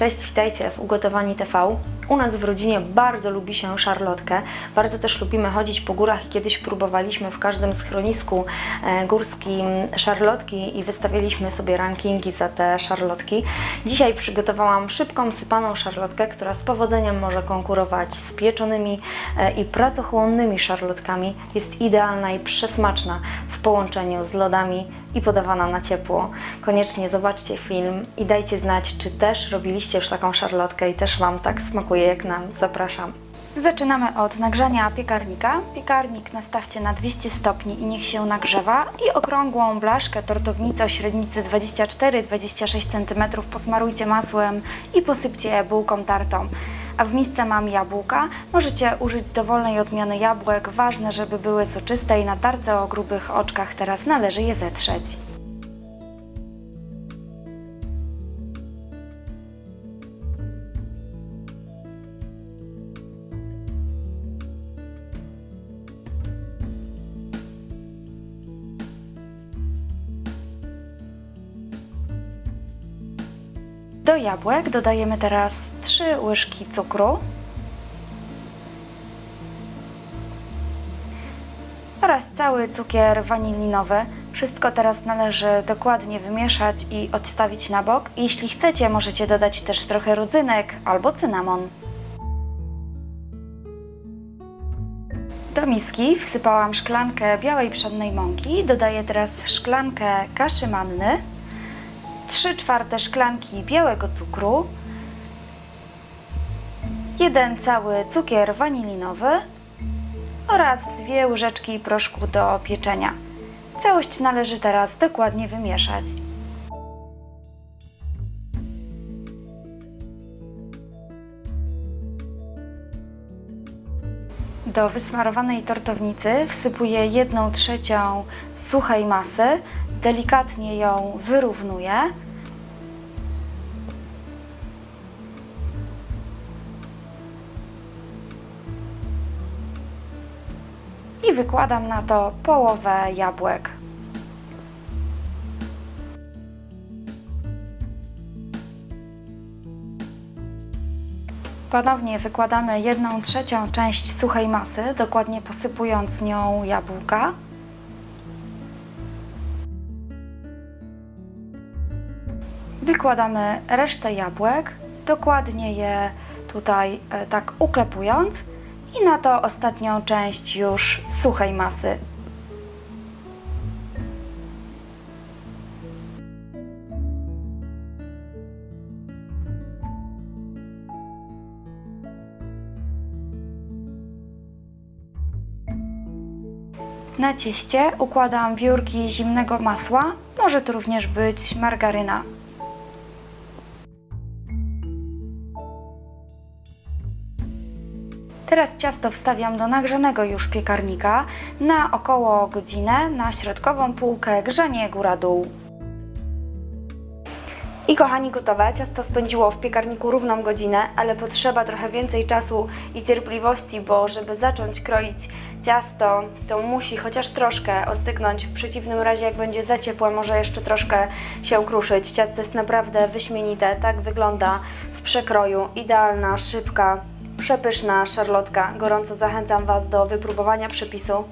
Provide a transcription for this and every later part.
Cześć, witajcie w Ugotowani TV. U nas w rodzinie bardzo lubi się szarlotkę. Bardzo też lubimy chodzić po górach kiedyś próbowaliśmy w każdym schronisku e, górskim szarlotki i wystawialiśmy sobie rankingi za te szarlotki. Dzisiaj przygotowałam szybką, sypaną szarlotkę, która z powodzeniem może konkurować z pieczonymi e, i pracochłonnymi szarlotkami. Jest idealna i przesmaczna w połączeniu z lodami i podawana na ciepło. Koniecznie zobaczcie film i dajcie znać, czy też robiliście już taką szarlotkę i też Wam tak smakuje jak nam. Zapraszam. Zaczynamy od nagrzania piekarnika. Piekarnik nastawcie na 200 stopni i niech się nagrzewa i okrągłą blaszkę tortownicę o średnicy 24-26 cm posmarujcie masłem i posypcie bułką tartą. A w misce mam jabłka. Możecie użyć dowolnej odmiany jabłek. Ważne, żeby były soczyste i na tarce o grubych oczkach teraz należy je zetrzeć. Do jabłek dodajemy teraz 3 łyżki cukru oraz cały cukier wanilinowy. Wszystko teraz należy dokładnie wymieszać i odstawić na bok. Jeśli chcecie, możecie dodać też trochę rodzynek albo cynamon. Do miski wsypałam szklankę białej pszennej mąki. Dodaję teraz szklankę kaszy manny. 3 czwarte szklanki białego cukru, jeden cały cukier wanilinowy oraz dwie łyżeczki proszku do pieczenia. Całość należy teraz dokładnie wymieszać. Do wysmarowanej tortownicy wsypuję 1 trzecią suchej masy, delikatnie ją wyrównuję. I wykładam na to połowę jabłek. Ponownie wykładamy 1 trzecią część suchej masy, dokładnie posypując nią jabłka. Wykładamy resztę jabłek, dokładnie je tutaj e, tak uklepując i na to ostatnią część już suchej masy. Na cieście układam wiórki zimnego masła, może to również być margaryna. Teraz ciasto wstawiam do nagrzanego już piekarnika na około godzinę na środkową półkę grzanie góra-dół. I kochani, gotowe. Ciasto spędziło w piekarniku równą godzinę, ale potrzeba trochę więcej czasu i cierpliwości, bo żeby zacząć kroić ciasto, to musi chociaż troszkę ostygnąć. W przeciwnym razie, jak będzie za ciepłe, może jeszcze troszkę się kruszyć. Ciasto jest naprawdę wyśmienite. Tak wygląda w przekroju. Idealna, szybka, przepyszna szarlotka. Gorąco zachęcam Was do wypróbowania przepisu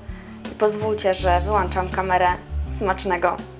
i pozwólcie, że wyłączam kamerę. Smacznego!